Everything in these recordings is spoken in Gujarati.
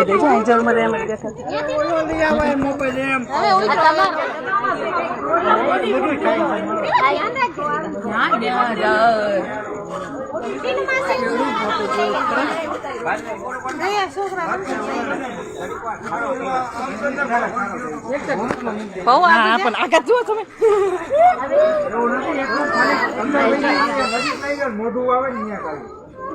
બધે છે અહીં જરૂર એમ જ દેખાય. બહુ હા પણ આગળ જુઓ તમે. મોઢું આવે ને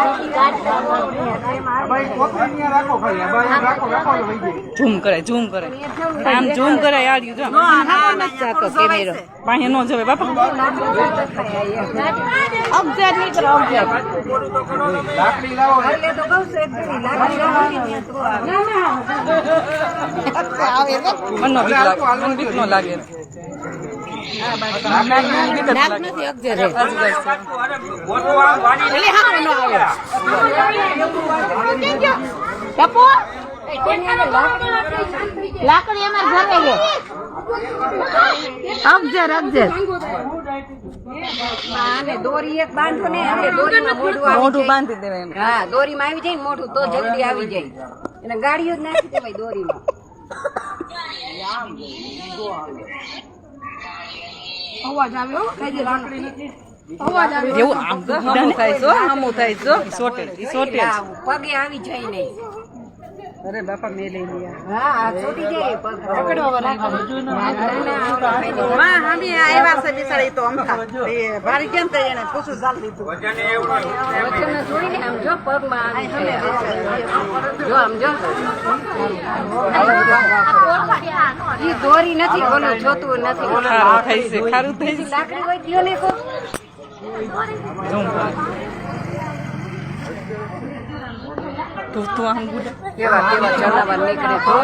તો તો એટલે ઝૂમ કરે ઝૂમ કરે. આમ ઝૂમ કરે યાર યુ જો. પાસે નો જવે બાપા. લાકડી લાવો મનનો બીક લાગે મને બીક નો લાગે. નાક નથી અગજરે લાકડી અમાર ઘરે છે. અગજર અગજર દોરી એક બાંધો ને મોઢું આવી જાય. બાંધી દેવાય હા દોરીમાં આવી જાય મોઢું તો જલ્દી આવી જાય. એટલે ગાડીઓ જ નાખી દેવાય દોરીમાં. અવાજ આવ્યો કઈ અવાજ આમ થાય છો હમું થાય છો સોટે સોટે પગે આવી જાય નહીં અરે બાપા મેં લઈ લીયા હા આ જાય પગ પકડો માં હમી આવ્યા છે બિચારી તો અમથા એ ભારી કેમ થઈ એને પૂછું ચાલ લીધું વચન જોઈને આમ જો પગમાં આવી જો આમ જો ઈ દોરી નથી બોલું જોતું નથી ખારું થઈ લાકડી હોય ગયો ને તું તું આમ ગુડા કેવા કેવા જનાવર નીકળે જો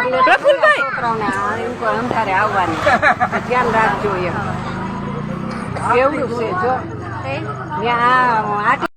એટલે પ્રફુલ્લભાઈ. છોકરાઓને આ એમ અંધારે આવવાની ધ્યાન રાખજો એમ કેવડું છે જો ત્યાં આ